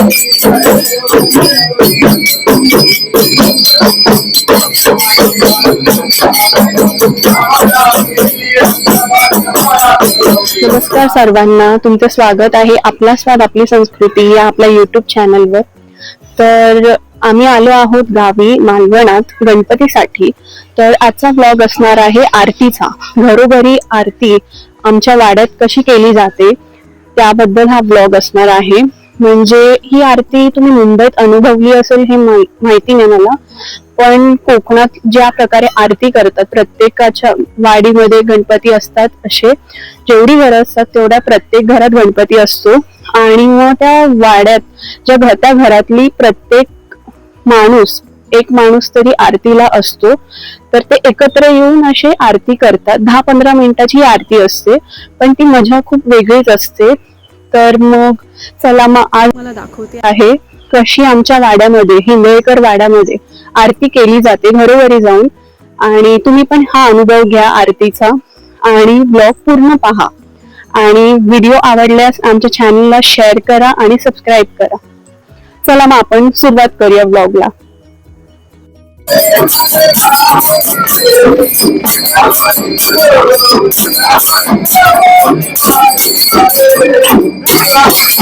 नमस्कार सर्वांना तुमचं स्वागत आहे. आपला स्वाद आपली संस्कृती या आपल्या युट्यूब चॅनलवर तर आम्ही आलो आहोत गावी मालवणात गणपतीसाठी. तर आजचा ब्लॉग असणार आहे आरतीचा. घरोघरी आरती आमच्या वाड्यात कशी केली जाते त्याबद्दल हा ब्लॉग असणार आहे. म्हणजे ही आरती तुम्ही मुंबईत अनुभवली असेल हे माहिती नाही मला. पण कोकणात ज्या प्रकारे आरती करतात प्रत्येकाच्या वाडीमध्ये गणपती असतात असे जेवढी घरं असतात तेवढ्या प्रत्येक घरात गणपती असतो. आणि मग त्या वाड्यात ज्या घ- त्या घरातली प्रत्येक माणूस एक माणूस तरी आरतीला असतो तर ते एकत्र येऊन असे आरती करतात. दहा पंधरा मिनिटाची आरती असते पण ती मजा खूप वेगळीच असते. तर मग चला मग आज मला दाखवते आहे कशी आमच्या वाड्यामध्ये हिंगळकर वाड्यामध्ये आरती केली जाते घरोघरी जाऊन. आणि तुम्ही पण हा अनुभव घ्या आरतीचा आणि ब्लॉग पूर्ण पहा. आणि व्हिडिओ आवडल्यास आमच्या चॅनलला शेअर करा आणि सबस्क्राईब करा. चला मग आपण सुरुवात करूया ब्लॉगला Thank you.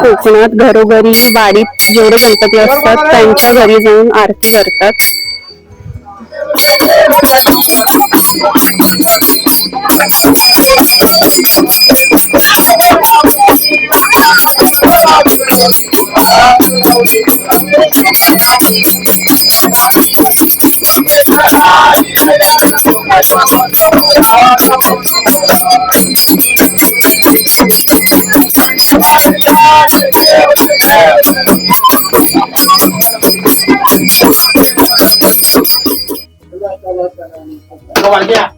कोकणात घरोघरी वाडीत जेवढे गणपती असतात त्यांच्या घरी जाऊन आरती करतात. Come on, yeah.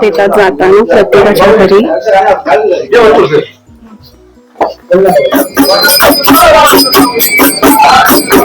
देतात जाताना प्रत्येकाच्या घरी.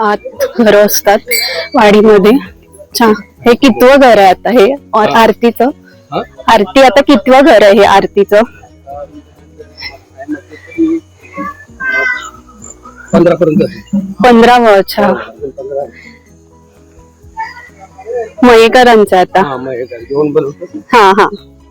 आत घर असतात वाडीमध्ये. छान. हे कितवं घर आहे आता? हे और आरतीचं? आरती आता कितवं घर आहे हे आरतीचं? पंधरा पर्यंत पंधरा अच्छा. मयेकरांचं आता. हा मग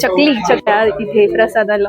चकली चकल्या इथे प्रसादाला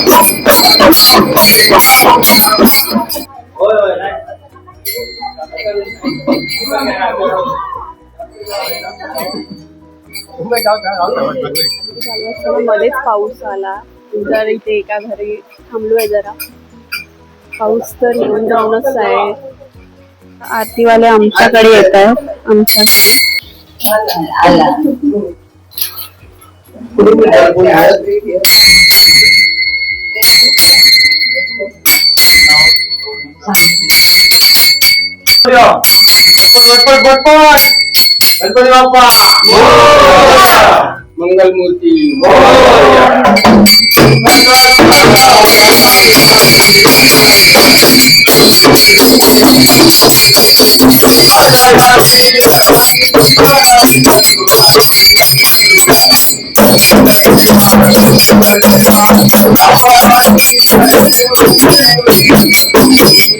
चालू असताना मध्येच पाऊस आला. जर इथे एका घरी थांबलोय जरा. पाऊस तर येऊन जाऊनच आहे. आरतीवाले आमच्याकडे येत आहेत. आमच्या 야, 빨빨 빨빨. गणपति बाप्पा मंगल मूर्ति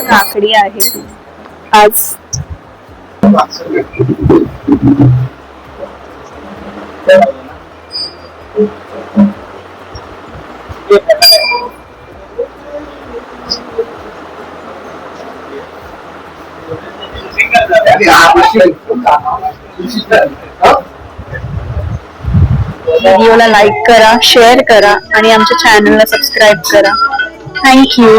काकडी आहे. आज व्हिडिओला लाईक करा शेअर करा आणि आमच्या चॅनलला सबस्क्राईब करा. थँक्यू